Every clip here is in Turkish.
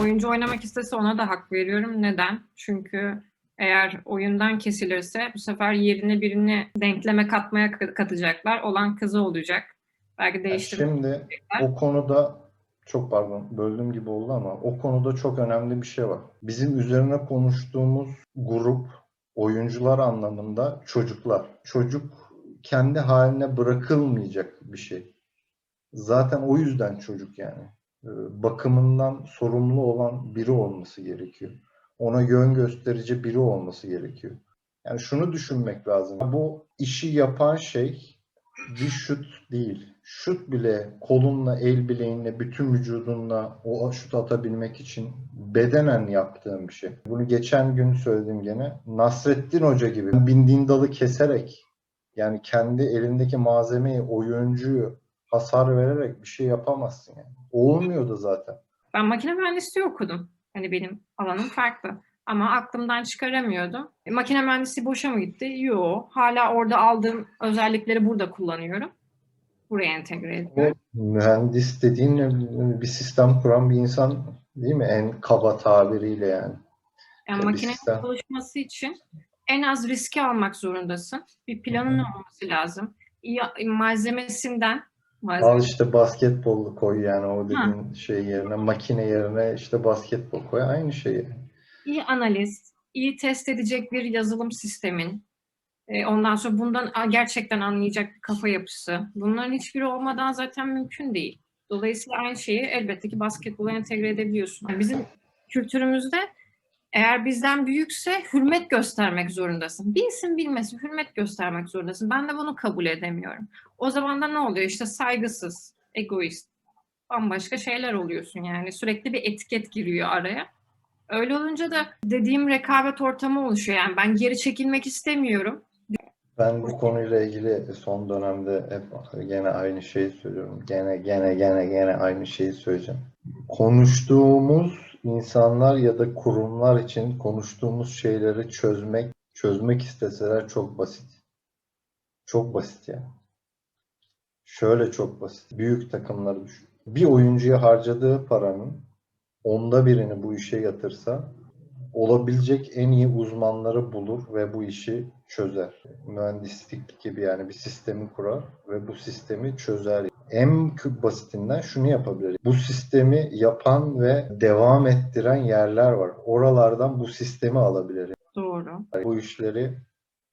Oyuncu oynamak istese ona da hak veriyorum. Neden? Çünkü eğer oyundan kesilirse bu sefer yerine birini denkleme katmaya katacaklar. Olan kızı olacak. Belki Yani değiştirmek şimdi o konuda çok pardon böldüğüm gibi oldu ama o konuda çok önemli bir şey var. Bizim üzerine konuştuğumuz grup oyuncular anlamında çocuklar. Çocuk kendi haline bırakılmayacak bir şey. Zaten o yüzden çocuk yani. Ee, Bakımından sorumlu olan biri olması gerekiyor. Ona yön gösterici biri olması gerekiyor. Yani şunu düşünmek lazım. Bu işi yapan şey bir şut değil. Şut bile kolunla, el bileğinle, bütün vücudunla o şut atabilmek için bedenen yaptığım bir şey. Bunu geçen gün söyledim gene. Nasrettin Hoca gibi bindiğin dalı keserek yani kendi elindeki malzemeyi, oyuncuyu hasar vererek bir şey yapamazsın yani. Olmuyor da zaten. Ben makine mühendisliği okudum. Hani benim alanım farklı. Ama aklımdan çıkaramıyordum. E, makine mühendisliği boşa mı gitti? Yo. Hala orada aldığım özellikleri burada kullanıyorum. Buraya entegre ediyorum. Mühendis dediğin bir sistem kuran bir insan değil mi? En kaba tabiriyle yani. Yani bir makinenin sistem. çalışması için en az riski almak zorundasın. Bir planın olması lazım. İyi malzemesinden Al malzeme, işte basketbolu koy yani o dediğin şey yerine makine yerine işte basketbol koy aynı şey. iyi analiz, iyi test edecek bir yazılım sistemin, e, ondan sonra bundan gerçekten anlayacak bir kafa yapısı. Bunların hiçbiri olmadan zaten mümkün değil. Dolayısıyla aynı şeyi elbette ki basketbola entegre edebiliyorsun. Yani bizim kültürümüzde eğer bizden büyükse hürmet göstermek zorundasın. Bilsin bilmesin hürmet göstermek zorundasın. Ben de bunu kabul edemiyorum. O zaman da ne oluyor? İşte saygısız, egoist, bambaşka şeyler oluyorsun yani. Sürekli bir etiket giriyor araya. Öyle olunca da dediğim rekabet ortamı oluşuyor. Yani ben geri çekilmek istemiyorum. Ben bu konuyla ilgili son dönemde hep gene aynı şeyi söylüyorum. Gene gene gene gene aynı şeyi söyleyeceğim. Konuştuğumuz insanlar ya da kurumlar için konuştuğumuz şeyleri çözmek çözmek isteseler çok basit. Çok basit yani. Şöyle çok basit. Büyük takımları düşün. Bir oyuncuya harcadığı paranın onda birini bu işe yatırsa olabilecek en iyi uzmanları bulur ve bu işi çözer. Mühendislik gibi yani bir sistemi kurar ve bu sistemi çözer. En kü- basitinden şunu yapabilir. Bu sistemi yapan ve devam ettiren yerler var. Oralardan bu sistemi alabilir. Doğru. Bu işleri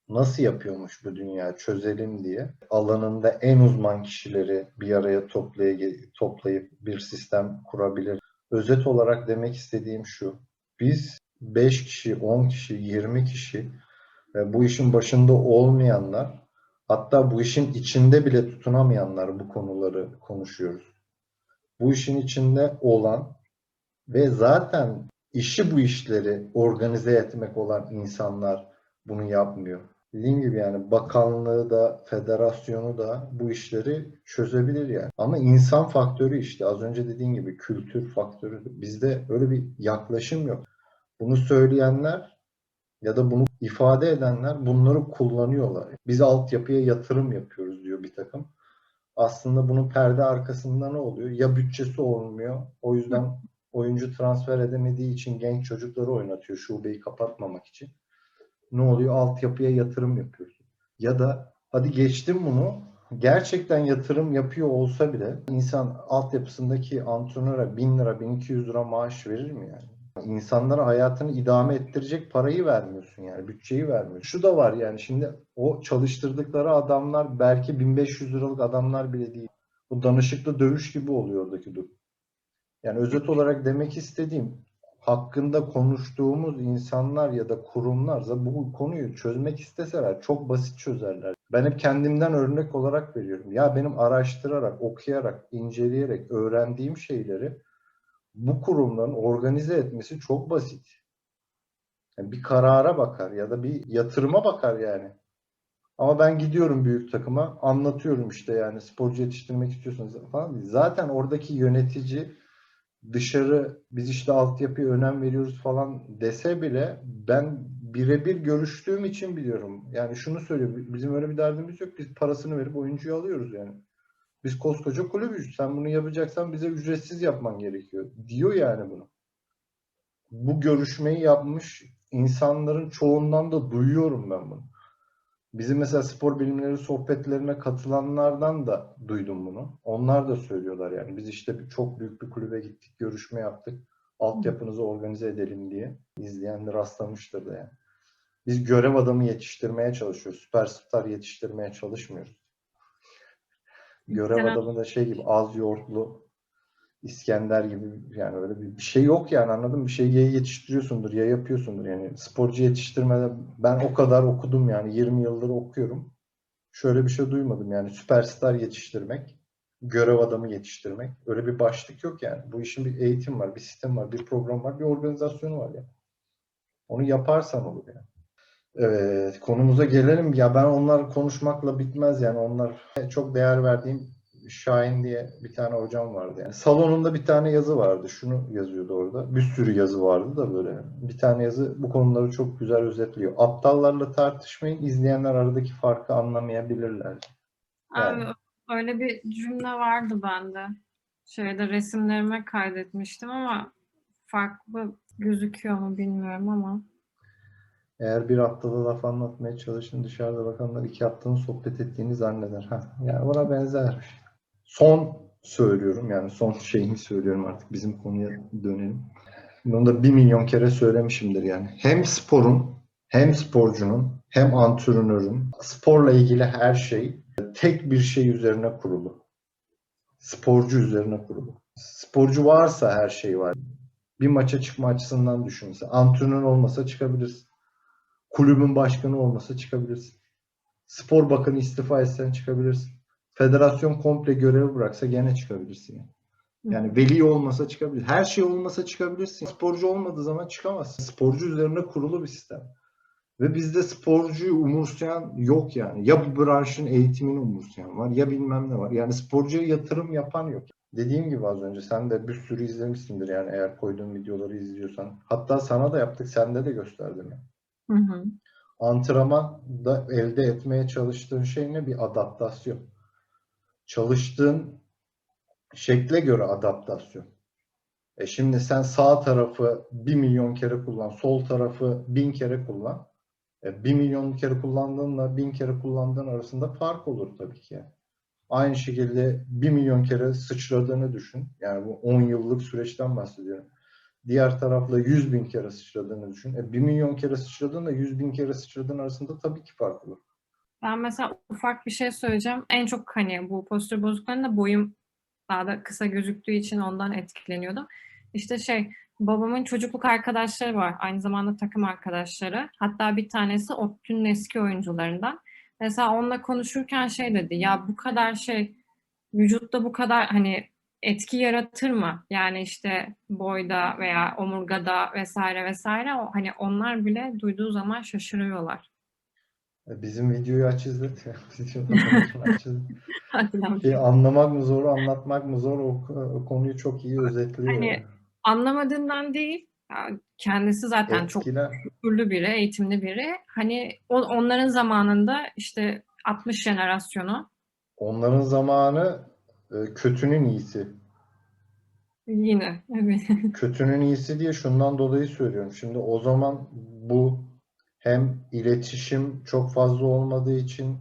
nasıl yapıyormuş bu dünya çözelim diye alanında en uzman kişileri bir araya toplay- toplayıp bir sistem kurabilir. Özet olarak demek istediğim şu. Biz 5 kişi, 10 kişi, 20 kişi ve bu işin başında olmayanlar hatta bu işin içinde bile tutunamayanlar bu konuları konuşuyoruz. Bu işin içinde olan ve zaten işi bu işleri organize etmek olan insanlar bunu yapmıyor. Dediğim gibi yani bakanlığı da federasyonu da bu işleri çözebilir yani. Ama insan faktörü işte az önce dediğin gibi kültür faktörü bizde öyle bir yaklaşım yok. Bunu söyleyenler ya da bunu ifade edenler bunları kullanıyorlar. Biz altyapıya yatırım yapıyoruz diyor bir takım. Aslında bunun perde arkasında ne oluyor? Ya bütçesi olmuyor. O yüzden oyuncu transfer edemediği için genç çocukları oynatıyor şubeyi kapatmamak için. Ne oluyor? Altyapıya yatırım yapıyorsun. Ya da hadi geçtim bunu. Gerçekten yatırım yapıyor olsa bile insan altyapısındaki antrenöre 1000 lira 1200 lira maaş verir mi yani? İnsanlara hayatını idame ettirecek parayı vermiyorsun yani bütçeyi vermiyorsun. Şu da var yani şimdi o çalıştırdıkları adamlar belki 1500 liralık adamlar bile değil. Bu danışıklı dövüş gibi oluyor oradaki durum. Yani özet olarak demek istediğim hakkında konuştuğumuz insanlar ya da kurumlar da bu konuyu çözmek isteseler çok basit çözerler. Ben hep kendimden örnek olarak veriyorum. Ya benim araştırarak, okuyarak, inceleyerek öğrendiğim şeyleri bu kurumların organize etmesi çok basit. Yani bir karara bakar ya da bir yatırıma bakar yani. Ama ben gidiyorum büyük takıma anlatıyorum işte yani sporcu yetiştirmek istiyorsanız falan. Zaten oradaki yönetici dışarı biz işte altyapıya önem veriyoruz falan dese bile ben birebir görüştüğüm için biliyorum. Yani şunu söylüyor bizim öyle bir derdimiz yok. Biz parasını verip oyuncuyu alıyoruz yani. Biz koskoca kulübüz. Sen bunu yapacaksan bize ücretsiz yapman gerekiyor. Diyor yani bunu. Bu görüşmeyi yapmış insanların çoğundan da duyuyorum ben bunu. Bizim mesela spor bilimleri sohbetlerine katılanlardan da duydum bunu. Onlar da söylüyorlar yani. Biz işte bir- çok büyük bir kulübe gittik, görüşme yaptık. Altyapınızı organize edelim diye. İzleyen de rastlamıştır da yani. Biz görev adamı yetiştirmeye çalışıyoruz. Süperstar yetiştirmeye çalışmıyoruz. Görev Sen- adamı da şey gibi az yoğurtlu İskender gibi yani öyle bir, bir şey yok yani anladın mı? Bir şey ya yetiştiriyorsundur ya yapıyorsundur yani sporcu yetiştirmede ben o kadar okudum yani 20 yıldır okuyorum. Şöyle bir şey duymadım yani süperstar yetiştirmek, görev adamı yetiştirmek öyle bir başlık yok yani. Bu işin bir eğitim var, bir sistem var, bir program var, bir organizasyonu var yani. Onu yaparsan olur yani. Evet, konumuza gelelim. Ya ben onlar konuşmakla bitmez yani. Onlar çok değer verdiğim Şahin diye bir tane hocam vardı yani. Salonunda bir tane yazı vardı. Şunu yazıyordu orada. Bir sürü yazı vardı da böyle. Bir tane yazı bu konuları çok güzel özetliyor. Aptallarla tartışmayın, izleyenler aradaki farkı anlamayabilirler. Yani. Abi, öyle bir cümle vardı bende. Şeyde resimlerime kaydetmiştim ama farklı gözüküyor mu bilmiyorum ama. Eğer bir haftada laf anlatmaya çalışın dışarıda bakanlar iki haftanın sohbet ettiğini zanneder. Ha, yani buna benzer. Son söylüyorum yani son şeyimi söylüyorum artık bizim konuya dönelim. Bunu da bir milyon kere söylemişimdir yani. Hem sporun hem sporcunun hem antrenörün sporla ilgili her şey tek bir şey üzerine kurulu. Sporcu üzerine kurulu. Sporcu varsa her şey var. Bir maça çıkma açısından düşünse. Antrenör olmasa çıkabilirsin. Kulübün başkanı olmasa çıkabilirsin. Spor bakanı istifa etsen çıkabilirsin. Federasyon komple görevi bıraksa gene çıkabilirsin. Yani. Yani veli olmasa çıkabilir. Her şey olmasa çıkabilirsin. Sporcu olmadığı zaman çıkamazsın. Sporcu üzerine kurulu bir sistem. Ve bizde sporcuyu umursayan yok yani. Ya bu branşın eğitimini umursayan var ya bilmem ne var. Yani sporcuya yatırım yapan yok. Dediğim gibi az önce sen de bir sürü izlemişsindir yani eğer koyduğum videoları izliyorsan. Hatta sana da yaptık sende de gösterdim. Yani. Hı elde etmeye çalıştığın şey ne? Bir adaptasyon. Çalıştığın şekle göre adaptasyon. E şimdi sen sağ tarafı bir milyon kere kullan, sol tarafı bin kere kullan. E bir milyon kere kullandığınla bin kere kullandığın arasında fark olur tabii ki. Aynı şekilde bir milyon kere sıçradığını düşün. Yani bu 10 yıllık süreçten bahsediyorum. Diğer tarafla 100 bin kere sıçradığını düşün. E 1 milyon kere sıçradığınla 100 bin kere sıçradığın arasında tabii ki fark olur. Ben mesela ufak bir şey söyleyeceğim. En çok hani bu postür bozuklarında boyum daha da kısa gözüktüğü için ondan etkileniyordum. İşte şey babamın çocukluk arkadaşları var. Aynı zamanda takım arkadaşları. Hatta bir tanesi ODTÜ'nün eski oyuncularından. Mesela onunla konuşurken şey dedi. Ya bu kadar şey vücutta bu kadar hani etki yaratır mı? Yani işte boyda veya omurgada vesaire vesaire o hani onlar bile duyduğu zaman şaşırıyorlar. E Bizim videoyu aç izlet. Anlamak mı zor, anlatmak mı zor o, o konuyu çok iyi özetliyor. Hani yani. Anlamadığından değil. Kendisi zaten çok Etkiler. kültürlü biri, eğitimli biri. Hani onların zamanında işte 60 jenerasyonu Onların zamanı kötünün iyisi. yine evet. Kötünün iyisi diye şundan dolayı söylüyorum. Şimdi o zaman bu hem iletişim çok fazla olmadığı için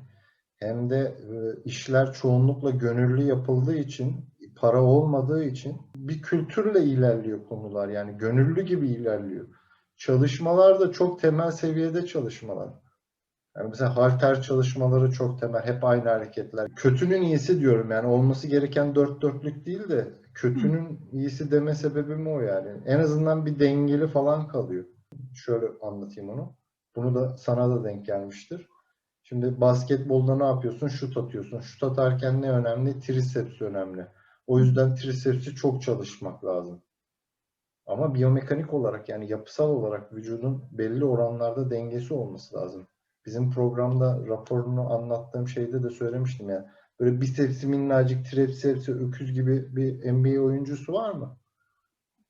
hem de e, işler çoğunlukla gönüllü yapıldığı için para olmadığı için bir kültürle ilerliyor konular. Yani gönüllü gibi ilerliyor. Çalışmalar da çok temel seviyede çalışmalar. Yani mesela halter çalışmaları çok temel. Hep aynı hareketler. Kötünün iyisi diyorum yani olması gereken dört dörtlük değil de kötünün iyisi deme sebebim o yani. En azından bir dengeli falan kalıyor. Şöyle anlatayım onu. Bunu da sana da denk gelmiştir. Şimdi basketbolda ne yapıyorsun? Şut atıyorsun. Şut atarken ne önemli? Triceps önemli. O yüzden tricepsi çok çalışmak lazım. Ama biyomekanik olarak yani yapısal olarak vücudun belli oranlarda dengesi olması lazım. Bizim programda raporunu anlattığım şeyde de söylemiştim ya. Böyle bisepsi minnacık, tripsepsi, öküz gibi bir NBA oyuncusu var mı?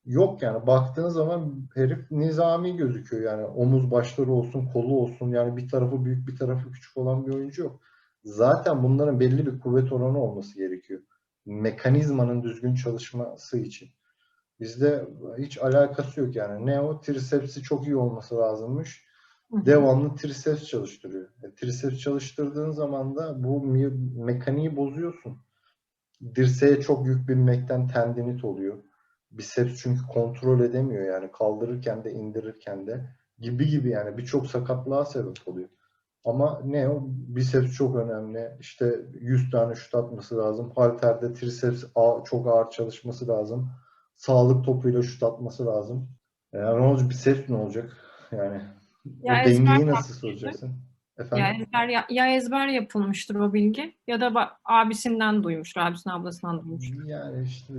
Yok yani. Baktığın zaman herif nizami gözüküyor yani. Omuz başları olsun, kolu olsun yani bir tarafı büyük bir tarafı küçük olan bir oyuncu yok. Zaten bunların belli bir kuvvet oranı olması gerekiyor. Mekanizmanın düzgün çalışması için. Bizde hiç alakası yok yani. Ne o? Trisepsi çok iyi olması lazımmış. Devamlı triceps çalıştırıyor. E, triceps çalıştırdığın zaman da bu mekaniği bozuyorsun. Dirseğe çok yük binmekten tendinit oluyor. Biceps çünkü kontrol edemiyor yani kaldırırken de indirirken de gibi gibi yani birçok sakatlığa sebep oluyor. Ama ne o? Biceps çok önemli. İşte 100 tane şut atması lazım. Halterde triceps çok ağır çalışması lazım. Sağlık topuyla şut atması lazım. Yani ne olacak? Biceps ne olacak? Yani Ya o ezber dengeyi nasıl soracaksın? Ya Efendim? ezber, ya, ya ezber yapılmıştır o bilgi ya da abisinden duymuştur, abisinden ablasından duymuştur. Yani işte